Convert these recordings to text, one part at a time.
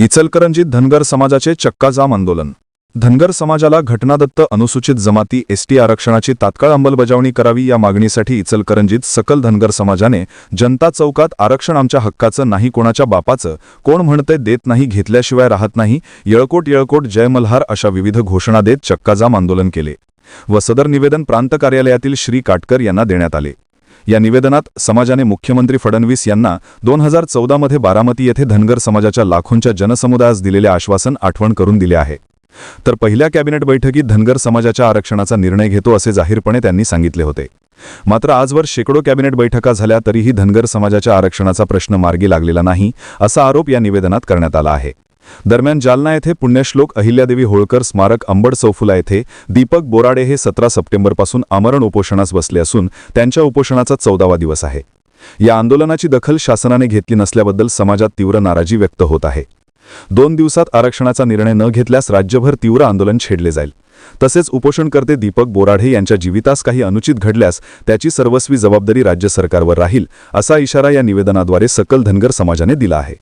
इचलकरंजीत धनगर समाजाचे चक्काजाम आंदोलन. धनगर समाजाला घटनादत्त अनुसूचित जमाती एसटी आरक्षणाची तात्काळ अंमलबजावणी करावी या मागणीसाठी इचलकरंजीत सकल धनगर समाजाने जनता चौकात आरक्षण आमच्या हक्काचं नाही कोणाच्या बापाचं कोण म्हणतंय देत नाही घेतल्याशिवाय राहत नाही येळकोट येळकोट जय मल्हार अशा विविध घोषणा देत चक्काजाम आंदोलन केले. व सदर निवेदन प्रांत कार्यालयातील श्री काटकर यांना देण्यात आले. या निवेदनात समाजाने मुख्यमंत्री फडणवीस यांना दोन हजार चौदामध्ये बारामती येथे धनगर समाजाच्या लाखोंच्या जनसमुदायास दिलेले आश्वासन आठवण करून दिले आहे. तर पहिल्या कॅबिनेट बैठकीत धनगर समाजाच्या आरक्षणाचा निर्णय घेतो असे जाहीरपणे त्यांनी सांगितले होते. मात्र आजवर शेकडो कॅबिनेट बैठका झाल्या तरीही धनगर समाजाच्या आरक्षणाचा प्रश्न मार्गी लागलेला नाही असा आरोप या निवेदनात करण्यात आला आहे. दरम्यान जालना येथे पुण्यश्लोक अहिल्यादेवी होळकर स्मारक अंबड चौफुला येथे दीपक बोराडे हे सतरा सप्टेंबरपासून आमरण उपोषणास बसले असून त्यांच्या उपोषणाचा चौदावा दिवस आहे. या आंदोलनाची दखल शासनाने घेतली नसल्याबद्दल समाजात तीव्र नाराजी व्यक्त होत आहे. दोन दिवसात आरक्षणाचा निर्णय न घेतल्यास राज्यभर तीव्र आंदोलन छेडले जाईल. तसेच उपोषणकर्ते दीपक बोराढे यांच्या जीवितास काही अनुचित घडल्यास त्याची सर्वस्वी जबाबदारी राज्य सरकारवर राहील असा इशारा या निवेदनाद्वारे सकल धनगर समाजाने दिला आहे.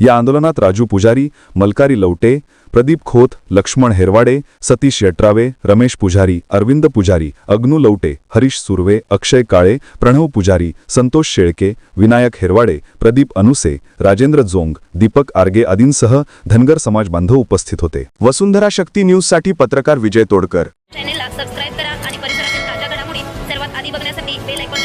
या आंदोलनात राजू पुजारी मलकारी लवटे प्रदीप खोत लक्ष्मण हेरवाडे सतीश यट्रावे रमेश पुजारी अरविंद पुजारी अग्नू लवटे हरीश सुर्वे अक्षय काळे प्रणव पुजारी संतोष शेळके विनायक हेरवाडे प्रदीप अनुसे राजेंद्र जोंग दीपक आर्गे आदींसह धनगर समाज बांधव उपस्थित होते. वसुंधरा शक्ती न्यूजसाठी पत्रकार विजय तोडकर. सबस्क्राईब करा आणि परिसरातील ताज्या घडामोडी सर्वात आधी बघण्यासाठी बेल ऐकून